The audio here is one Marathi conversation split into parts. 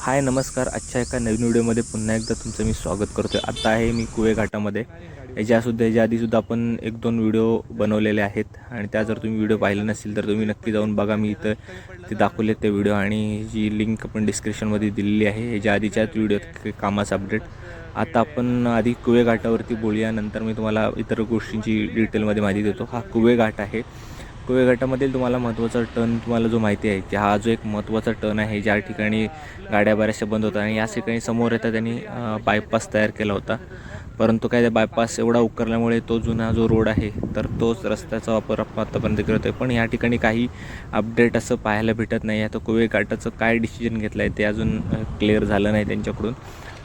हाय नमस्कार. आजच्या एका नवीन व्हिडिओमध्ये पुन्हा एकदा तुमचं मी स्वागत करतो आहे आत्ता आहे मी कुवे घाटामध्ये. याच्यासुद्धा याच्या आधीसुद्धा आपण एक दोन व्हिडिओ बनवलेले आहेत. आणि त्या जर तुम्ही व्हिडिओ पाहिले नसतील तर तुम्ही नक्की जाऊन बघा. मी इथं ते दाखवले ते व्हिडिओ. आणि जी लिंक आपण डिस्क्रिप्शनमध्ये दिलेली आहे याच्या आधीच्याच व्हिडिओत कामाचं अपडेट. आता आपण आधी कुवे घाटावरती बोलूया. नंतर मी तुम्हाला इतर गोष्टींची डिटेलमध्ये माहिती देतो. हा कुवे घाट आहे. कुवे गटामधील तुम्हाला महत्त्वाचा टर्न तुम्हाला जो माहिती आहे की हा जो एक महत्त्वाचा टर्न आहे ज्या ठिकाणी गाड्या बऱ्याचशा बंद होतात आणि याच ठिकाणी समोर येतात त्यांनी बायपास तयार केला होता. परंतु काय बायपास एवढा उकरल्यामुळे तो जुना जो रोड आहे तर तोच रस्त्याचा वापर आपण आत्तापर्यंत करत आहे पण या ठिकाणी काही अपडेट असं पाहायला भेटत नाही आहे तर गाटाचं काय डिसिजन घेतलं आहे ते अजून क्लिअर झालं नाही त्यांच्याकडून.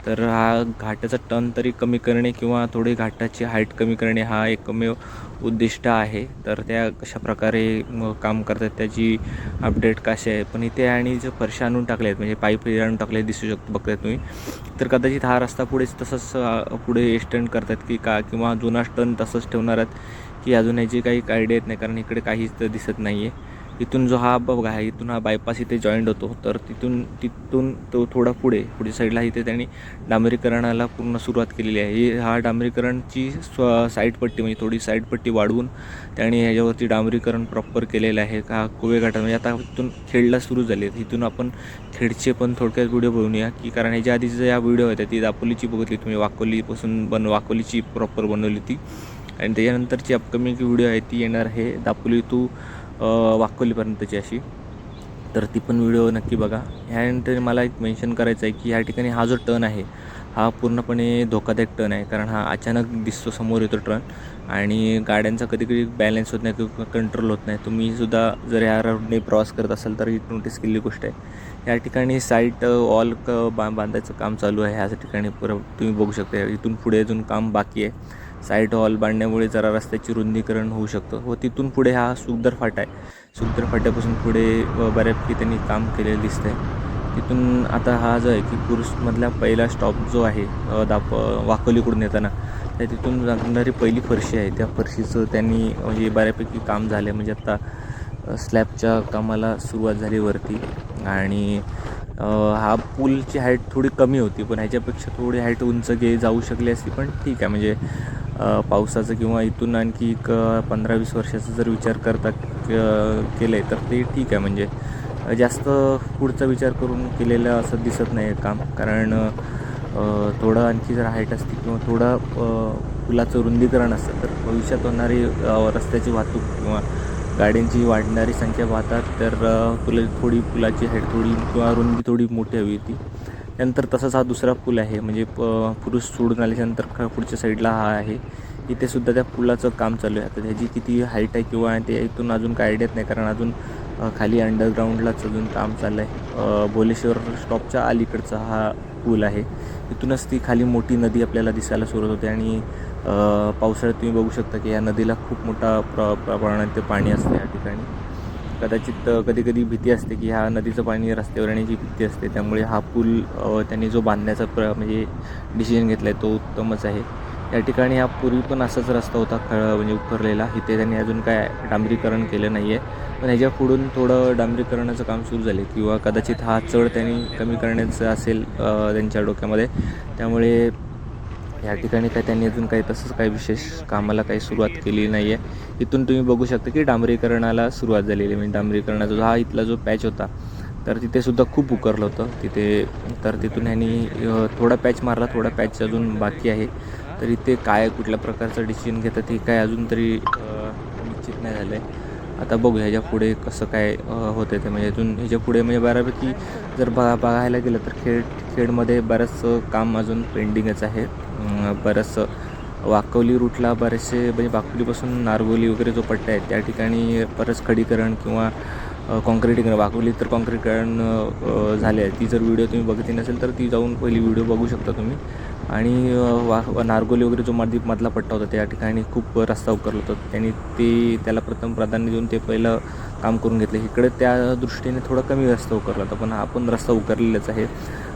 तर हा घाटाचा टर्न तरी कमी करणे किंवा थोडी घाटाची हाईट कमी करणे हा एकमेव उद्दिष्ट आहे. तर त्या कशा प्रकारे काम करतात त्याची अपडेट कशी आहे? पण इथे आणि जे फरशा आणून टाकले आहेत म्हणजे पाईप आणून टाकले दिसू शकतो बघताय तुम्ही. तर कदाचित हा रस्ता पुढेच तसंच पुढे एक्सटेंड करतात की का? किंवा जुना टर्न तसंच ठेवणार आहेत की अजून याची काही आयडिया येत नाही कारण इकडे काहीच दिसत नाही आहे इथून जो हा बघा आहे इथून हा बायपास इथे जॉईंट होतो. तर तिथून तिथून तो थोडा पुढे पुढे साईडला इथे त्यांनी डांबरीकरणाला पूर्ण सुरुवात केलेली आहे. ही हा डांबरीकरणची स्व साईड पट्टी म्हणजे थोडी साईड पट्टी वाढवून त्यांनी ह्याच्यावरती डांबरीकरण प्रॉपर केलेलं आहे. का कुवेघाटा म्हणजे आता इथून खेडला सुरू झाले इथून आपण खेडचे पण थोडक्यात व्हिडिओ बघूया की कारण ह्याच्या आधीची ज्या व्हिडिओ होत्या ती दापोलीची बघितली तुम्ही. वाकोलीपासून बन वाकोलीची प्रॉपर बनवली ती. आणि त्याच्यानंतरची अपकमिंग व्हिडिओ आहे ती येणार आहे दापोली टू वाकोलीपर्यंतची अशी. तर ती पण व्हिडिओ नक्की बघा. ह्यानंतर मला एक मेन्शन करायचं आहे की ह्या ठिकाणी हा जो टर्न आहे हा पूर्णपणे धोकादायक टर्न आहे. कारण हा अचानक दिसतो समोर येतो टर्न आणि गाड्यांचा कधी कधी बॅलन्स होत नाही किंवा कंट्रोल होत नाही. तुम्हीसुद्धा जर या रोडने प्रवास करत असाल तर ही नोटीस केलेली गोष्ट आहे. या ठिकाणी साईट ऑल क बा बांधायचं काम चालू आहे. ह्या ठिकाणी पुरं तुम्ही बघू शकता. इथून पुढे अजून काम बाकी आहे. साईट हॉल बांधण्यामुळे जरा रस्त्याची रुंदीकरण होऊ शकतं. व तिथून पुढे हा सुखदर फाटा आहे. सुखदर फाट्यापासून पुढे व बऱ्यापैकी त्यांनी काम केलेलं दिसतं आहे तिथून आता हा जो आहे की पुरुषमधला पहिला स्टॉप जो आहे दाप वाकोलीकडून येताना त्या तिथून जाणारी पहिली फरशी आहे. त्या फरशीचं त्यांनी म्हणजे बऱ्यापैकी काम झालं आहे म्हणजे आता स्लॅबच्या कामाला सुरुवात झाली वरती. आणि हा पूलची हाईट थोडी कमी होती पण ह्याच्यापेक्षा थोडी हाईट उंच गे जाऊ शकली असती पण ठीक आहे. म्हणजे पावसाचं किंवा इथून आणखी एक पंधरा वीस वर्षाचा जर विचार करता केलं आहे तर ते ठीक आहे. म्हणजे जास्त पुढचा विचार करून केलेलं असं दिसत नाही आहे काम. कारण थोडं आणखी जर हाईट असते किंवा थोडं पुलाचं रुंदीकरण असतं तर भविष्यात होणारी रस्त्याची वाहतूक किंवा गाड्यांची वाढणारी संख्या पाहतात तर पुला थोडी पुलाची हाईट थोडी किंवा रुंदी थोडी मोठी हवी होती. त्यानंतर तसाच हा दुसरा पूल आहे. म्हणजे प पुरुष सोडून आल्याच्यानंतर ख पुढच्या साईडला हा आहे. इथे सुद्धा त्या पुलाचं काम चालू आहे. आता त्याची किती हाईट आहे किंवा ते इथून अजून काय आयडियात नाही. कारण अजून खाली अंडरग्राऊंडलाच अजून काम चाललं आहे. भोलेश्वर स्टॉपच्या अलीकडचा हा पूल आहे. इथूनच ती खाली मोठी नदी आपल्याला दिसायला सुरुवात होते. आणि पावसाळ्यात तुम्ही बघू शकता की या नदीला खूप मोठा प्र प्रमाणात ते पाणी असते या ठिकाणी. कदाचित कधी कधी भीती असते की ह्या नदीचं पाणी रस्त्यावर येण्याची भीती असते त्यामुळे हा पूल त्यांनी जो बांधण्याचा प्र म्हणजे डिसिजन घेतला आहे तो उत्तमच आहे. या ठिकाणी हा पूर्वी पण असाच रस्ता होता खळ म्हणजे उखरलेला. इथे त्यांनी अजून काय डांबरीकरण केलं नाही आहे पण ह्याच्या पुढून थोडं डांबरीकरणाचं काम सुरू झाले किंवा कदाचित हा चढ त्यांनी कमी करण्याचं असेल त्यांच्या डोक्यामध्ये. त्यामुळे या ठिकाणी काय त्यांनी अजून काही तसंच काही विशेष कामाला काही सुरुवात केली नाही आहे इथून तुम्ही बघू शकता की डांबरीकरणाला सुरुवात झालेली आहे. म्हणजे डांबरीकरणाचा जो हा इथला जो पॅच होता तर तिथेसुद्धा खूप उकरलं होतं. तिथे तर तिथून ह्यांनी थोडा पॅच मारला. थोडा पॅच अजून बाकी आहे. तर इथे काय कुठल्या प्रकारचं डिसिजन घेतात हे काय अजून तरी निश्चित नाही झालं आहे आता बघू ह्याच्या पुढे कसं काय होतं ते. म्हणजे अजून ह्याच्या पुढे म्हणजे बऱ्यापैकी जर बघा बघायला गेलं तर खेळ खेडमध्ये बरंचसं काम अजून पेंडिंगच आहे. बरंचसं वाकवली रूटला बरेचसे म्हणजे वाकवलीपासून नारगोली वगैरे जो पट्टा आहे त्या ठिकाणी बरंच खडीकरण किंवा अ, कॉन्क्रिटीकरण वाकवली तर कॉन्क्रिटीकरण झाले आहे. ती जर व्हिडिओ तुम्ही बघितली नसेल तर ती जाऊन पहिली व्हिडिओ बघू शकता तुम्ही. आणि वा नारगोली वगैरे जो मधी मधला पट्टा होता त्या ठिकाणी खूप रस्ता उकरला होता. त्यांनी ते त्याला प्रथम प्राधान्य देऊन ते पहिलं काम करून घेतलं. इकडे त्या दृष्टीने थोडा कमी रस्ता उकरला होता पण हा पण रस्ता उकरलेलाच आहे.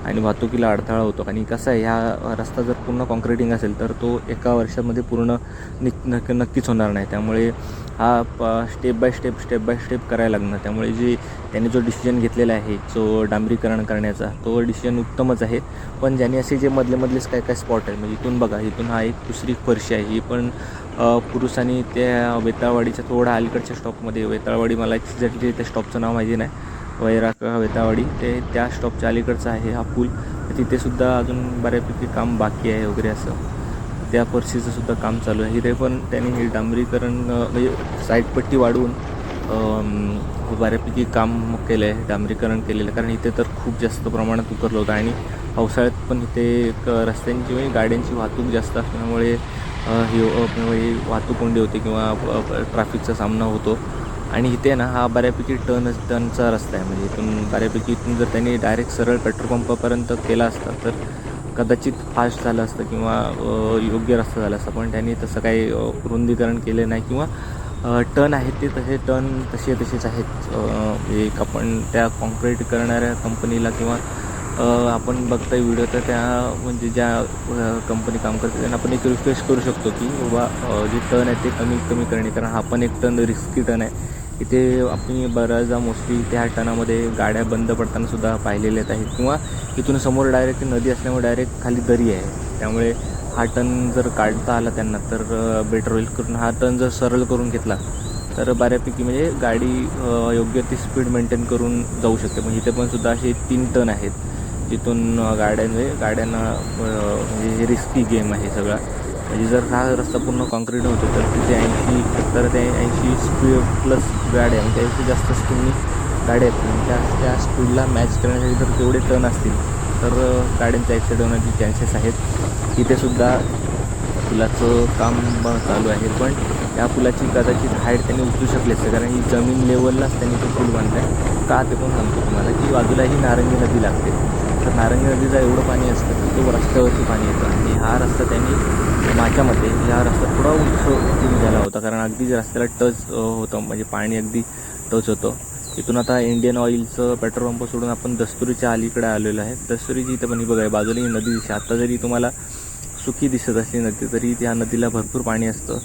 आणि वाहतुकीला अडथळा होतो. आणि कसं आहे ह्या रस्ता जर पूर्ण कॉन्क्रिटिंग असेल तर तो एका वर्षामध्ये पूर्ण नि नक्क नक्कीच होणार नाही. त्यामुळे हा प step by step step by step करायला लागणार. त्यामुळे जी जे त्यांनी जो डिसिजन घेतलेला आहे जो डांबरीकरण करण्याचा तो डिसिजन उत्तमच आहे. पण ज्यांनी असे जे मधले मधलेच काय काय स्पॉट आहे? म्हणजे इथून बघा इथून हा एक दुसरी फरशी आहे ही पण पुरुषांनी त्या वेताळवाडीच्या थोडा अलीकडच्या स्टॉपमध्ये वेताळवाडी मला एक्झॅक्टली त्या स्टॉपचं नाव माहिती नाही. वैरा वेताळवाडी ते त्या स्टॉपच्या अलीकडचं आहे हा पूल. तिथेसुद्धा अजून बऱ्यापैकी काम बाकी आहे वगैरे असं. त्या फरशीचं सुद्धा काम चालू आहे. इथे पण त्यांनी हे डांबरीकरण म्हणजे साईडपट्टी वाढवून बऱ्यापैकी काम केलं आहे डांबरीकरण केलेलं. आहे कारण इथे तर खूप जास्त प्रमाणात उतरलं होतं. आणि पावसाळ्यात पण इथे एक रस्त्यांची म्हणजे गाड्यांची वाहतूक जास्त असल्यामुळे ही म्हणजे वाहतूक कोंडी होते किंवा ट्रॅफिकचा सामना होतो. आणि इथे ना हा बऱ्यापैकी टर्न टर्नचा रस्ता आहे. म्हणजे इथून बऱ्यापैकी इथून जर त्यांनी डायरेक्ट सरळ पेट्रोल पंपापर्यंत केला असता तर कदाचित फास्ट झालं असतं किंवा योग्य रस्ता झाला असता. पण त्यांनी तसं काही रुंदीकरण केलं नाही किंवा टर्न आहेत ते तसे टर्न तसे तसेच आहेत. एक आपण त्या कॉन्क्रीट करणाऱ्या कंपनीला किंवा आपण बघताय व्हिडिओ तर त्या म्हणजे ज्या कंपनी काम करते त्यांना आपण एक रिक्वेस्ट करू शकतो की बाबा जे टर्न आहे ते कमी कमी करणे. कारण हा पण एक टर्न रिस्की टर्न आहे. इथे आपण बऱ्याचदा मोस्टली त्या टर्नामध्ये गाड्या बंद पडताना सुद्धा पाहिलेल्या आहेत. किंवा इथून समोर डायरेक्ट नदी असल्यामुळे डायरेक्ट खाली दरी आहे. त्यामुळे हा टर्न जर काढता आला त्यांना तर बेटर होईल. करून हा टर्न जर सरळ करून घेतला तर बऱ्यापैकी म्हणजे गाडी योग्य ती स्पीड मेंटेन करून जाऊ शकते. म्हणजे इथे पण सुद्धा असे तीन टर्न आहेत. तिथून अ, गाड्या म्हणजे गाड्यांना म्हणजे हे रिस्की गेम आहे सगळा. म्हणजे जर हा रस्ता पूर्ण कॉन्क्रीट होतो तर तिथे ऐंशी तर ते ऐंशी स्पीड प्लस गाड्या म्हणजे त्यापेक्षा जास्त स्पीडनी गाड्या आहेत. आणि त्या त्या स्पीडला मॅच करण्यासाठी जर तेवढे टर्न असतील. तर गाड्यांचा ॲक्सिडेंट होण्याचे चान्सेस आहेत. तिथेसुद्धा पुलाचं काम चालू आहे. पण त्या पुलाची कदाचित हाईट त्यांनी उचलू शकले असते. कारण ही जमीन लेवललाच त्यांनी तो पूल बांधला आहे का ते पण सांगतो तुम्हाला. की बाजूला ही नारंगी नदी लागते. तर नारंगी नदीचं एवढं पाणी असतं की तो रस्त्यावरती पाणी येतं. आणि हा रस्ता त्यांनी माझ्या मते हा रस्ता थोडा उंच झाला होता. कारण अगदी रस्त्याला टच होतं म्हणजे पाणी अगदी टच होतं. इथून आता इंडियन ऑइलचं पेट्रोल पंप सोडून आपण दस्तुरीच्या अलीकडे आलेलो आहे. दस्तुरीची इथं पण बघा बाजूला ही नदी दिसते. आता जरी तुम्हाला सुकी दिसत असली नदी तरी त्या नदीला भरपूर पाणी असतं.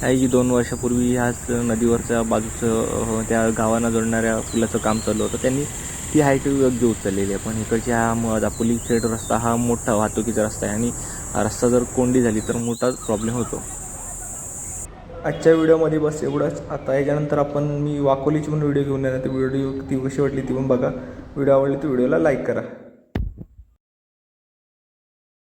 ह्याही दोन वर्षापूर्वी ह्याच नदीवरच्या बाजूचं त्या गावांना जोडणाऱ्या पुलाचं काम चालू होतं. त्यांनी ती हाईट योग्य उचललेली आहे. पण इकडच्या हा म दापोली खेड रस्ता हा मोठा वाहतुकीचा रस्ता आहे आणि रस्ता जर कोंडी झाली तर मोठा प्रॉब्लेम होतो. आजच्या व्हिडिओमध्ये बस एवढंच. आता याच्यानंतर आपण मी वाकोलीची पण व्हिडिओ घेऊन येणार ती व्हिडिओ ती कशी वाटली ती पण बघा. व्हिडिओ आवडली तर व्हिडिओला लाईक करा.